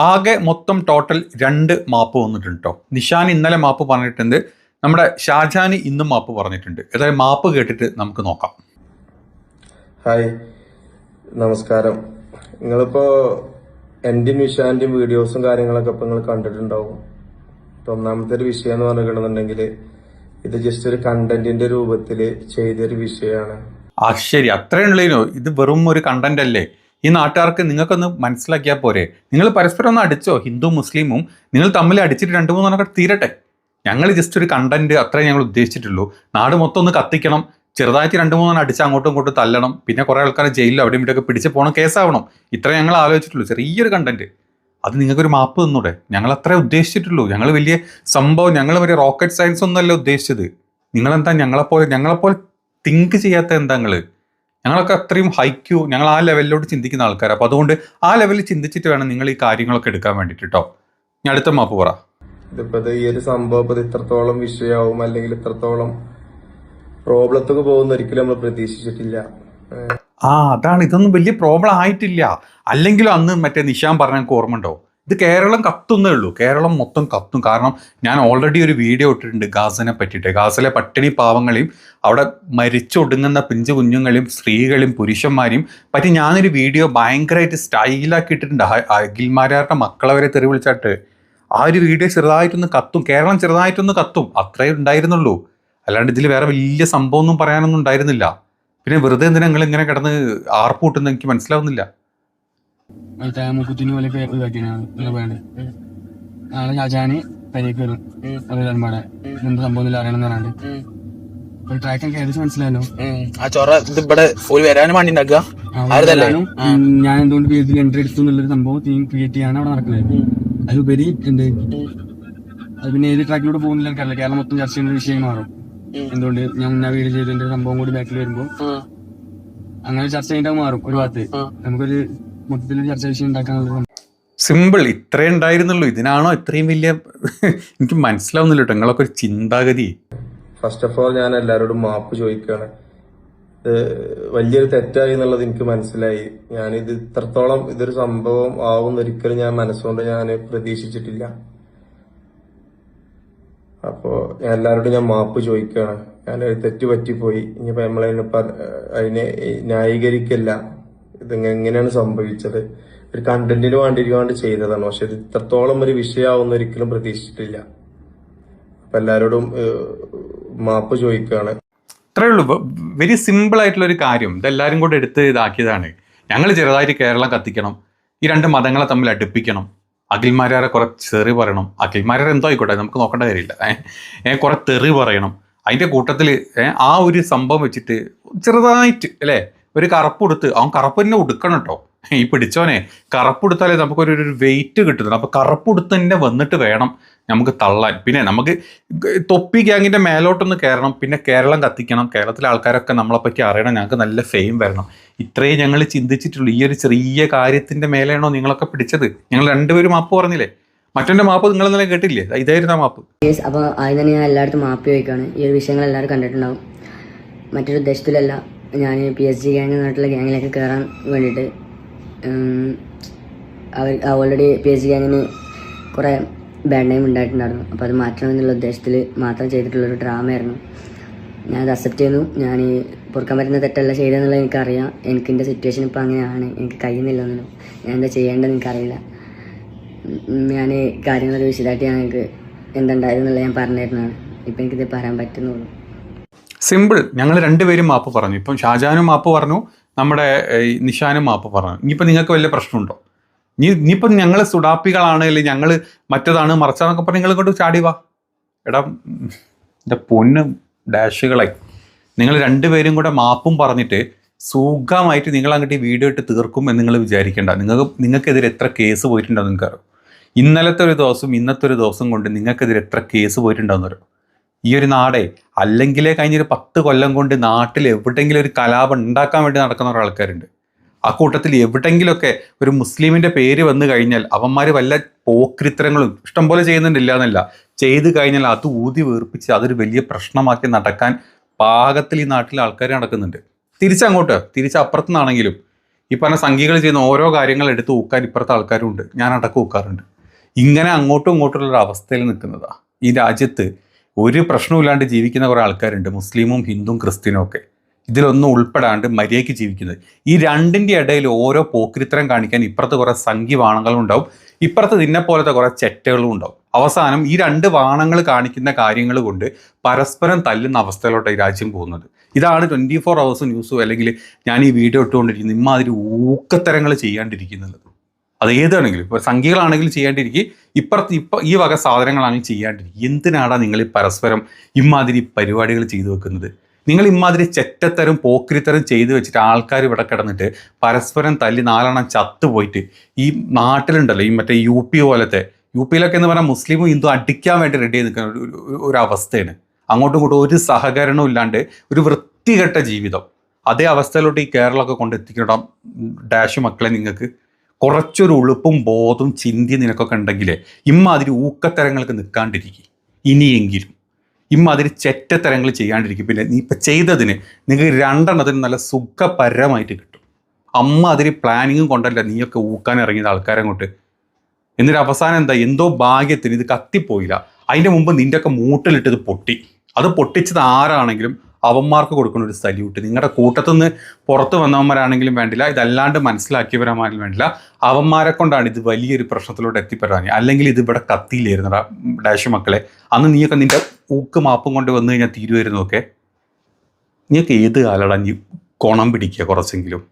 ആകെ മൊത്തം ടോട്ടൽ രണ്ട് മാപ്പ് വന്നിട്ടുണ്ട് കേട്ടോ നിഷാൻ ഇന്നലെ മാപ്പ് പറഞ്ഞിട്ടുണ്ട്. നമ്മുടെ ഷാജാൻ ഇന്നും മാപ്പ് പറഞ്ഞിട്ടുണ്ട്. ഏതായാലും മാപ്പ് കേട്ടിട്ട് നമുക്ക് നോക്കാം. ഹായ്. നമസ്കാരം. നിങ്ങളിപ്പോ എന്റെയും വിഷാന്റെയും വീഡിയോസും കാര്യങ്ങളൊക്കെ ഇപ്പൊ നിങ്ങൾ കണ്ടിട്ടുണ്ടാവും. ഇപ്പൊ ഒന്നാമത്തെ ഒരു വിഷയം എന്ന് പറഞ്ഞിട്ടുണ്ടെങ്കിൽ ഇത് ജസ്റ്റ് ഒരു കണ്ടന്റിന്റെ രൂപത്തിൽ ചെയ്തൊരു വിഷയമാണ്. ആ ശരി. അത്രയുള്ളതിനോ ഇത് വെറും ഒരു കണ്ടന്റ് അല്ലേ? ഈ നാട്ടുകാർക്ക് നിങ്ങൾക്കൊന്ന് മനസ്സിലാക്കിയാൽ പോരെ. നിങ്ങൾ പരസ്പരം ഒന്ന് അടിച്ചോ ഹിന്ദു മുസ്ലിമും? നിങ്ങൾ തമ്മിൽ അടിച്ചിട്ട് രണ്ട് മൂന്നെണ്ണൊക്കെ തീരട്ടെ. ഞങ്ങൾ ജസ്റ്റ് ഒരു കണ്ടന്റ് അത്രേ ഞങ്ങൾ ഉദ്ദേശിച്ചിട്ടുള്ളൂ. നാട് മൊത്തം ഒന്ന് കത്തിക്കണം. ചെറുതായിട്ട് രണ്ട് മൂന്നെണ്ണം അടിച്ച് അങ്ങോട്ടും ഇങ്ങോട്ടും തല്ലണം. പിന്നെ കുറേ ആൾക്കാർ ജയിലിൽ അവിടെ ഇവിടെയൊക്കെ പിടിച്ച് പോകണം കേസാവണം. ഇത്രേ ഞങ്ങൾ ആലോചിച്ചിട്ടുള്ളൂ. ചെറിയൊരു കണ്ടന്റ് അത് നിങ്ങൾക്കൊരു മാപ്പ് തന്നൂടെ. ഞങ്ങൾ അത്രേ ഉദ്ദേശിച്ചിട്ടുള്ളൂ. ഞങ്ങൾ വലിയ സംഭവം ഞങ്ങൾ വലിയ റോക്കറ്റ് സയൻസ് ഒന്നുമല്ല ഉദ്ദേശിച്ചത്. നിങ്ങളെന്താ ഞങ്ങളെപ്പോലെ ഞങ്ങളെപ്പോലെ തിങ്ക് ചെയ്യാത്ത എന്താ നിങ്ങൾ ഞങ്ങളൊക്കെ അത്രയും ഹൈക്യൂ ഞങ്ങൾ ആ ലെവലിലോട്ട് ചിന്തിക്കുന്ന ആൾക്കാരാണ് അപ്പോൾ അതുകൊണ്ട് ആ ലെവലിൽ ചിന്തിച്ചിട്ട് വേണം നിങ്ങൾ ഈ കാര്യങ്ങളൊക്കെ എടുക്കാൻ വേണ്ടിയിട്ട് കേട്ടോ ഞാൻ അടുത്ത മാപ്പ് പറ. ഇതിപ്പോ ഇത് ഈ ഒരു സംഭവം ഇത് ഇത്രത്തോളം വിഷയമാവും അല്ലെങ്കിൽ ഇത്രത്തോളം പ്രോബ്ലത്തൊക്കെ പോകുന്ന ഒരിക്കലും നമ്മൾ പ്രതീക്ഷിച്ചിട്ടില്ല. ആ അതാണ്. ഇതൊന്നും വലിയ പ്രോബ്ലം ആയിട്ടില്ല. അല്ലെങ്കിലും അന്ന് മറ്റേ നിഷാൻ പറഞ്ഞ ഓർമ്മ ഉണ്ടോ ഇത് കേരളം കത്തുന്നേ ഉള്ളൂ. കേരളം മൊത്തം കത്തും. കാരണം ഞാൻ ഓൾറെഡി ഒരു വീഡിയോ ഇട്ടിട്ടുണ്ട് ഗാസനെ പറ്റിയിട്ട്. ഗാസിലെ പട്ടിണി പാവങ്ങളെയും അവിടെ മരിച്ചൊടുങ്ങുന്ന പിഞ്ചു കുഞ്ഞുങ്ങളെയും സ്ത്രീകളെയും പുരുഷന്മാരെയും പറ്റി ഞാനൊരു വീഡിയോ ഭയങ്കരമായിട്ട് സ്റ്റൈലാക്കി ഇട്ടിട്ടുണ്ട്. അഖിൽമാരാരുടെ മക്കളെ വരെ തെറി വിളിച്ചിട്ട്. ആ ഒരു വീഡിയോ ചെറുതായിട്ടൊന്ന് കത്തും. കേരളം ചെറുതായിട്ടൊന്ന് കത്തും. അത്രേ ഉണ്ടായിരുന്നുള്ളൂ. അല്ലാണ്ട് ഇതിൽ വേറെ വലിയ സംഭവമൊന്നും പറയാനൊന്നും ഉണ്ടായിരുന്നില്ല. പിന്നെ വെറുതെ എന്തിനാ നിങ്ങൾ ഇങ്ങനെ കിടന്ന് ആർപ്പൂട്ടുന്ന എനിക്ക് മനസ്സിലാവുന്നില്ല. മറ്റേ മുക്കുത്തിന് പോലെ ഇതാക്കിയാണ് വേണ്ട നാളെ ഷാജാന് പരിക്ക് വരും. അവരെല്ലാം പാടെ എന്ത് സംഭവം ഇല്ല അറിയണം പറഞ്ഞാണ്ട്. ഒരു ട്രാക്ക് എനിക്ക് ഏകദേശം മനസ്സിലായല്ലോ. ആ ചൊറ ഇത് ഇവിടെ ഒരു വരാനും വേണ്ടി ഉണ്ടാക്കുക. ആരുതല്ലേ? ഞാൻ എന്തുകൊണ്ട് പി എച്ച് എൻട്രി എടുത്തു എന്നുള്ളൊരു സംഭവം തീം ക്രിയേറ്റ് ചെയ്യാണ് അവിടെ നടക്കുന്നത്. അതിലുപരി എന്ത്? അത് പിന്നെ ഏത് ട്രാക്കിലൂടെ പോകുന്നില്ല എനിക്കറിയില്ല. കേരളം മൊത്തം ചർച്ച ചെയ്യുന്ന ഒരു വിഷയം മാറും. എന്തുകൊണ്ട് ഞാൻ മുന്നേ വീട് ചെയ്തതിന്റെ സംഭവം കൂടി ബാക്കിൽ വരുമ്പോൾ അങ്ങനെ ചർച്ച ചെയ്യേണ്ട മാറും ഒരു ഭാഗത്ത്. നമുക്കൊരു മൊത്തത്തിൽ ചർച്ച വിഷയം ഉണ്ടാക്കാനുള്ളത് സിമ്പിൾ ഇത്രേ ഉണ്ടായിരുന്നുള്ളൂ. ഇതിനാണോ ഇത്രയും വലിയ എനിക്ക് മനസ്സിലാവുന്നില്ല കേട്ടോ. നിങ്ങളൊക്കെ ഒരു ചിന്താഗതി. ഫസ്റ്റ് ഓഫ് ഓൾ ഞാൻ എല്ലാവരോടും മാപ്പ് ചോദിക്കുകയാണ്. ഇത് വലിയൊരു തെറ്റായി എന്നുള്ളത് എനിക്ക് മനസ്സിലായി. ഞാൻ ഇത് ഇത്രത്തോളം ഇതൊരു സംഭവം ആവും ഒരിക്കലും ഞാൻ മനസ്സുകൊണ്ട് ഞാൻ പ്രതീക്ഷിച്ചിട്ടില്ല. അപ്പോ ഞാൻ എല്ലാവരോടും ഞാൻ മാപ്പ് ചോദിക്കുകയാണ്. ഞാൻ തെറ്റ് പറ്റിപ്പോയി ഇനിയിപ്പോ നമ്മളതിനെ അതിനെ ന്യായീകരിക്കല്ല. എങ്ങനെയാണ് സംഭവിച്ചത്. ഒരു കണ്ടന്റിന് വേണ്ടിയിട്ട് ചെയ്തതാണ്. പക്ഷെ ഇത് ഇത്രത്തോളം ഒരു വിഷയമാവുന്ന ഒരിക്കലും പ്രതീക്ഷിച്ചിട്ടില്ല. അപ്പൊ എല്ലാവരോടും മാപ്പ് ചോദിക്കുകയാണ് ഇത്രേ ഉള്ളൂ. വെരി സിമ്പിൾ ആയിട്ടുള്ള ഒരു കാര്യം. ഇതെല്ലാവരും കൂടെ എടുത്ത് ഇതാക്കിയതാണ്. ഞങ്ങൾ ചെറുതായിട്ട് കേരളം കത്തിക്കണം. ഈ രണ്ട് മതങ്ങളെ തമ്മിൽ അടുപ്പിക്കണം. അഖിൽമാരാരെ കുറെ തെറി പറയണം. അഖിൽമാരാർ എന്തോ ആയിക്കോട്ടെ നമുക്ക് നോക്കേണ്ട കാര്യമില്ല. ഏഹ് കുറെ തെറി പറയണം. അതിന്റെ കൂട്ടത്തിൽ ആ ഒരു സംഭവം വെച്ചിട്ട് ചെറുതായിട്ട് അല്ലേ? ഒരു കറുപ്പ് കൊടുത്ത് അവൻ കറുപ്പ് തന്നെ ഉടുക്കണം കേട്ടോ ഈ പിടിച്ചോനെ കറുപ്പ് കൊടുത്താലേ നമുക്കൊരു ഒരു വെയിറ്റ് കിട്ടുന്നുള്ളൂ അപ്പോൾ കറുപ്പ് കൊടുത്ത് തന്നെ വന്നിട്ട് വേണം നമുക്ക് തള്ളാൻ. പിന്നെ നമുക്ക് തൊപ്പി ഗ്യാങ്ങിന്റെ മേലോട്ടൊന്ന് കയറണം പിന്നെ കേരളം കത്തിക്കണം. കേരളത്തിലെ ആൾക്കാരൊക്കെ നമ്മളെ പറ്റി അറിയണം. ഞങ്ങൾക്ക് നല്ല ഫെയിം വരണം. ഇത്രയും ഞങ്ങൾ ചിന്തിച്ചിട്ടുള്ളൂ. ഈ ഒരു ചെറിയ കാര്യത്തിന്റെ മേലെയാണോ നിങ്ങളൊക്കെ പിടിച്ചത്? ഞങ്ങൾ രണ്ടുപേരും മാപ്പ് പറഞ്ഞില്ലേ? മറ്റൊന്റെ മാപ്പ് നിങ്ങൾ ഇന്നലെ കേട്ടില്ലേ? ഇതായിരുന്നു ആ മാപ്പ്. അപ്പൊ അപ്പോൾ ആദ്യം തന്നെ ഞാൻ എല്ലായിടത്തും മാപ്പ് ചോദിക്കുകയാണ് ഈ ഒരു വിഷയങ്ങൾ എല്ലാവരും കണ്ടിട്ടുണ്ടാവും. മറ്റൊരു ഉദ്ദേശത്തിലല്ല. ഞാൻ പി എസ് ജി ഗ്യാങ് നാട്ടിലെ ഗ്യാങ്ങിലേക്ക് കയറാൻ വേണ്ടിയിട്ട് അവർ ഓൾറെഡി പി എസ് ജി ഗ്യാങ്ങിന് കുറേ ബാഡ് നെയിം ഉണ്ടായിട്ടുണ്ടായിരുന്നു. അപ്പോൾ അത് മാറ്റണമെന്നുള്ള ഉദ്ദേശത്തിൽ മാത്രം ചെയ്തിട്ടുള്ളൊരു ഡ്രാമയായിരുന്നു ഞാനത് അക്സെപ്റ്റ് ചെയ്യുന്നു ഞാൻ ഈ പൊറുക്കാൻ പറ്റുന്ന തെറ്റല്ല ചെയ്തതെന്നുള്ളത് എനിക്കറിയാം. എനിക്ക് എന്റെ സിറ്റുവേഷൻ ഇപ്പോൾ അങ്ങനെയാണ്. എനിക്ക് കഴിയുന്നില്ല ഒന്നും ഞാൻ എന്താ ചെയ്യേണ്ടതെന്ന് എനിക്കറിയില്ല. ഞാൻ കാര്യങ്ങളൊരു വിശദമായിട്ട് ഞാൻ എനിക്ക് എന്തുണ്ടായിരുന്നുള്ള ഞാൻ പറഞ്ഞിരുന്നതാണ് ഇപ്പം എനിക്കിത് പറയാൻ പറ്റുന്നുള്ളൂ. സിമ്പിൾ. ഞങ്ങൾ രണ്ടുപേരും മാപ്പ് പറഞ്ഞു. ഇപ്പം ഷാജാനും മാപ്പ് പറഞ്ഞു നമ്മുടെ നിഷാനും മാപ്പ് പറഞ്ഞു. ഇനിയിപ്പോൾ നിങ്ങൾക്ക് വലിയ പ്രശ്നമുണ്ടോ? ഇനി ഇനിയിപ്പം ഞങ്ങൾ സുഡാപ്പികളാണ് അല്ലെങ്കിൽ ഞങ്ങൾ മറ്റതാണ് മറച്ചാന്നൊക്കെ പറഞ്ഞ് നിങ്ങൾ ചാടി വാ. എടാ എന്റെ പൊന്ന് ഡാഷുകളെ. നിങ്ങൾ രണ്ടുപേരും കൂടെ മാപ്പും പറഞ്ഞിട്ട് സുഖമായിട്ട് നിങ്ങൾ അങ്ങോട്ട് ഈ വീഡിയോ ഇട്ട് തീർക്കും എന്ന് നിങ്ങൾ വിചാരിക്കേണ്ട. നിങ്ങൾക്ക് നിങ്ങൾക്കെതിരെ എത്ര കേസ് പോയിട്ടുണ്ടോ നിങ്ങൾക്ക് ഇന്നലത്തെ ഒരു ദിവസം ഇന്നത്തെ ഒരു ദിവസം കൊണ്ട് നിങ്ങൾക്കെതിരെ എത്ര കേസ് പോയിട്ടുണ്ടോ അറിയാം? ഈ ഒരു നാടേ അല്ലെങ്കിലേ കഴിഞ്ഞൊരു പത്ത് കൊല്ലം കൊണ്ട് നാട്ടിൽ എവിടെയെങ്കിലും ഒരു കലാപം ഉണ്ടാക്കാൻ വേണ്ടി നടക്കുന്ന ഒരാൾക്കാരുണ്ട് ആ കൂട്ടത്തിൽ എവിടെയെങ്കിലുമൊക്കെ ഒരു മുസ്ലിമിന്റെ പേര് വന്നു കഴിഞ്ഞാൽ അവന്മാർ വല്ല പോക്രിത്തരങ്ങളും ഇഷ്ടംപോലെ ചെയ്യുന്നുണ്ടില്ല എന്നല്ല ചെയ്തു കഴിഞ്ഞാൽ അത് ഊതി വീർപ്പിച്ച് അതൊരു വലിയ പ്രശ്നമാക്കി നടക്കാൻ പാകത്തിൽ ഈ നാട്ടിൽ ആൾക്കാർ നടക്കുന്നുണ്ട്. തിരിച്ചങ്ങോട്ട് തിരിച്ചപ്പുറത്തുനിന്നാണെങ്കിലും ഈ പറഞ്ഞ സംഘികൾ ചെയ്യുന്ന ഓരോ കാര്യങ്ങൾ എടുത്ത് ഊക്കാൻ ഇപ്പുറത്തെ ആൾക്കാരും ഉണ്ട് ഞാൻ അടക്കം ഊക്കാറുണ്ട്. ഇങ്ങനെ അങ്ങോട്ടും ഇങ്ങോട്ടുള്ള ഒരു അവസ്ഥയിൽ നിൽക്കുന്നതാണ് ഈ രാജ്യത്ത് ഒരു പ്രശ്നമില്ലാണ്ട് ജീവിക്കുന്ന കുറേ ആൾക്കാരുണ്ട്. മുസ്ലിമും ഹിന്ദുവും ക്രിസ്ത്യനും ഒക്കെ. ഇതിലൊന്നും ഉൾപ്പെടാണ്ട് മര്യാദയ്ക്ക് ജീവിക്കുന്നത്. ഈ രണ്ടിന്റെ ഇടയിൽ ഓരോ പോക്കിരിത്തരം കാണിക്കാൻ ഇപ്പുറത്ത് കുറേ സംഘി വാണങ്ങളും ഉണ്ടാവും. ഇപ്പുറത്ത് നിന്നെ പോലത്തെ കുറേ ചെറ്റകളും ഉണ്ടാവും. അവസാനം ഈ രണ്ട് വാണങ്ങൾ കാണിക്കുന്ന കാര്യങ്ങൾ കൊണ്ട് പരസ്പരം തല്ലുന്ന അവസ്ഥയിലോട്ട് ഈ രാജ്യം പോകുന്നത്. ഇതാണ് ട്വന്റി ഫോർ അവേഴ്സ് ന്യൂസും അല്ലെങ്കിൽ ഞാൻ ഈ വീഡിയോ ഇട്ടുകൊണ്ടിരിക്കുന്നത് ഇമ്മാതിരി ഊക്കത്തരങ്ങൾ ചെയ്യാണ്ടിരിക്കുന്നത്. അത് ഏതാണെങ്കിലും ഇപ്പോൾ സംഖ്യകളാണെങ്കിലും ചെയ്യാണ്ടിരിക്കുക. ഇപ്പുറത്ത് ഇപ്പം ഈ വക സാധനങ്ങളാണെങ്കിൽ ചെയ്യാണ്ടിരിക്കുക. എന്തിനാടാ നിങ്ങൾ ഈ പരസ്പരം ഇമാതിരി പരിപാടികൾ ചെയ്തു വെക്കുന്നത്? നിങ്ങൾ ഇമാതിരി ചെറ്റത്തരം പോക്രിത്തരം ചെയ്തു വെച്ചിട്ട് ആൾക്കാർ ഇവിടെ കിടന്നിട്ട് പരസ്പരം തല്ലി നാലെണ്ണം ചത്തുപോയിട്ട് ഈ നാട്ടിലുണ്ടല്ലോ ഈ മറ്റേ യു പി പോലത്തെ യു പിയിലൊക്കെ എന്ന് പറഞ്ഞാൽ മുസ്ലിമും ഹിന്ദു അടിക്കാൻ വേണ്ടി റെഡി ചെയ്ത് നിൽക്കുന്ന ഒരു അവസ്ഥയാണ്. അങ്ങോട്ടും ഇങ്ങോട്ടും ഒരു സഹകരണവും ഇല്ലാണ്ട് ഒരു വൃത്തികെട്ട ജീവിതം. അതേ അവസ്ഥയിലോട്ട് ഈ കേരളമൊക്കെ കൊണ്ടെത്തിക്കണം ഡാഷ് മക്കളെ നിങ്ങൾക്ക്. കുറച്ചൊരു ഉളുപ്പും ബോധവും ചിന്തി നിനക്കൊക്കെ ഉണ്ടെങ്കിൽ ഇമ്മാതിരി ഊക്കത്തരങ്ങൾക്ക് നിൽക്കാണ്ടിരിക്കും. ഇനിയെങ്കിലും ഇമ്മാതിരി ചെറ്റത്തരങ്ങൾ ചെയ്യാണ്ടിരിക്കും. പിന്നെ നീ ഇപ്പം ചെയ്തതിന് നിങ്ങൾക്ക് രണ്ടെണ്ണത്തിന് നല്ല സുഖപരമായിട്ട് കിട്ടും. അമ്മ അതിന് പ്ലാനിങ്ങും കൊണ്ടല്ല നീയൊക്കെ ഊക്കാൻ ഇറങ്ങിയത് ആൾക്കാരെ കൊണ്ട് എന്നിട്ട് അവസാനം എന്താ? എന്തോ ഭാഗ്യത്തിന് ഇത് കത്തിപ്പോയില്ല. അതിന്റെ മുമ്പ് നിന്റെ ഒക്കെ മൂട്ടിലിട്ട് ഇത് പൊട്ടി. അത് പൊട്ടിച്ചത് ആരാണെങ്കിലും അവന്മാർക്ക് കൊടുക്കുന്ന ഒരു സല്യൂട്ട് നിങ്ങളുടെ കൂട്ടത്തുനിന്ന് പുറത്ത് വന്നവന്മാരാണെങ്കിലും വേണ്ടില്ല ഇതല്ലാണ്ട് മനസ്സിലാക്കിയവരാണെങ്കിലും വേണ്ടില്ല. അവന്മാരെ കൊണ്ടാണ് ഇത് വലിയൊരു പ്രശ്നത്തിലോട്ട് എത്തിപ്പെടാൻ അല്ലെങ്കിൽ ഇത് ഇവിടെ കത്തിയില്ലായിരുന്നു ഡാഷ് മക്കളെ. അന്ന് നീയൊക്കെ നിന്റെ ഊക്ക് മാപ്പും കൊണ്ട് വന്നു കഴിഞ്ഞാൽ തീരുമായിരുന്നു ഒക്കെ. നീയൊക്കെ ഏത് കാലടാ നീ കോണം പിടിക്കുക കുറച്ചെങ്കിലും?